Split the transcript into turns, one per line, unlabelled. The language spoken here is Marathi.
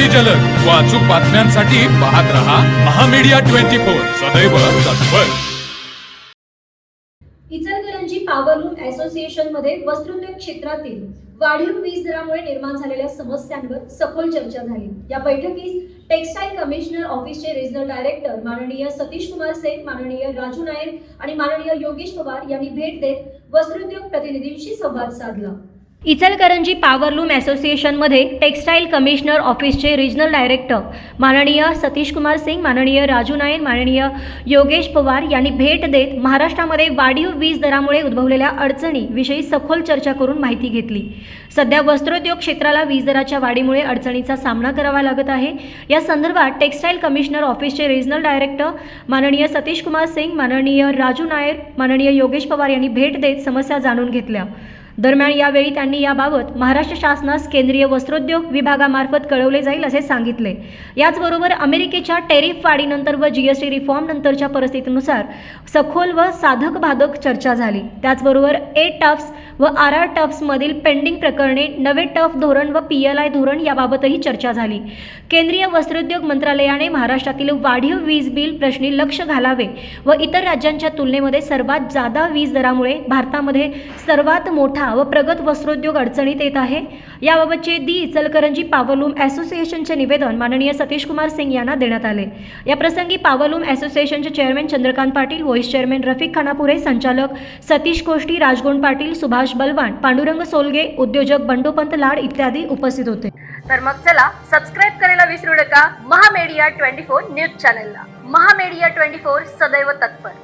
अगदी जलद. व अचूक बातम्यांसाठी पाहत रहा महामीडिया ट्वेंटी फोर. सदैव तत्पर.
इचलकरंजी पावरलूम असोसिएशनमध्ये वस्त्रोद्योग क्षेत्रातील वाढीव वीज दरामुळे निर्माण झालेल्या समस्यांवर सखोल चर्चा झाली. या बैठकीस टेक्सटाईल कमिशनर ऑफिसचे रिजनल डायरेक्टर माननीय सतीश कुमार सेठ माननीय राजू नायर आणि माननीय योगेश पवार यांनी भेट देत वस्त्रोद्योग प्रतिनिधींशी संवाद साधला. इचलकरंजी पावरलूम असोसिएशनमध्ये टेक्स्टाईल कमिशनर ऑफिसचे रिजनल डायरेक्टर. माननीय सतीश कुमार सिंग माननीय राजू नायर माननीय योगेश पवार यांनी भेट देत महाराष्ट्रामध्ये वाढीव वीज दरामुळे उद्भवलेल्या अडचणीविषयी सखोल चर्चा करून माहिती घेतली. सध्या वस्त्रोद्योग क्षेत्राला वीज दराच्या वाढीमुळे अडचणीचा सामना करावा लागत आहे. या संदर्भात टेक्स्टाईल कमिशनर ऑफिसचे रिजनल डायरेक्टर माननीय सतीश कुमार सिंग माननीय राजू नायर माननीय योगेश पवार यांनी भेट देत समस्या जाणून घेतल्या. दरम्यान यावेळी त्यांनी याबाबत महाराष्ट्र शासनास केंद्रीय वस्त्रोद्योग विभागामार्फत कळवले जाईल असे सांगितले. याचबरोबर अमेरिकेच्या टेरिफ वाढीनंतर व जीएसटी रिफॉर्म नंतरच्या परिस्थितीनुसार सखोल व साधक बाधक चर्चा झाली. त्याचबरोबर ए टफ्स व आर आर टफ्समधील पेंडिंग प्रकरणे नवे टफ धोरण व पी एल आय धोरण याबाबतही चर्चा झाली. केंद्रीय वस्त्रोद्योग मंत्रालयाने महाराष्ट्रातील वाढीव वीज बिल प्रश्नी लक्ष घालावे व इतर राज्यांच्या तुलनेमध्ये सर्वात जादा वीज दरामुळे भारतामध्ये सर्वात मोठा व प्रगत वस्त्रोद्योग अडचणीत येत आहे. याबाबतचे दी इचलकरंजी पावलूम असोसिएशनचे निवेदन माननीय सतीश कुमार सिंग यांना देण्यात आले. या प्रसंगी पावलूम असोसिएशनचे chairman Chandrakant Patil vice chairman Rafiq Khanapure संचालक सतीश कोष्टी राजगोंड पाटील सुभाष बलवान पांडुरंग सोलगे उद्योजक बंडोपंत लाड इत्यादी उपस्थित होते.
तर मग चला सबस्क्राईब करायला विसरू नका. महामेडिया ट्वेंटी फोर न्यूज चॅनलला. महामेडिया ट्वेंटी फोर सदैव तत्पर.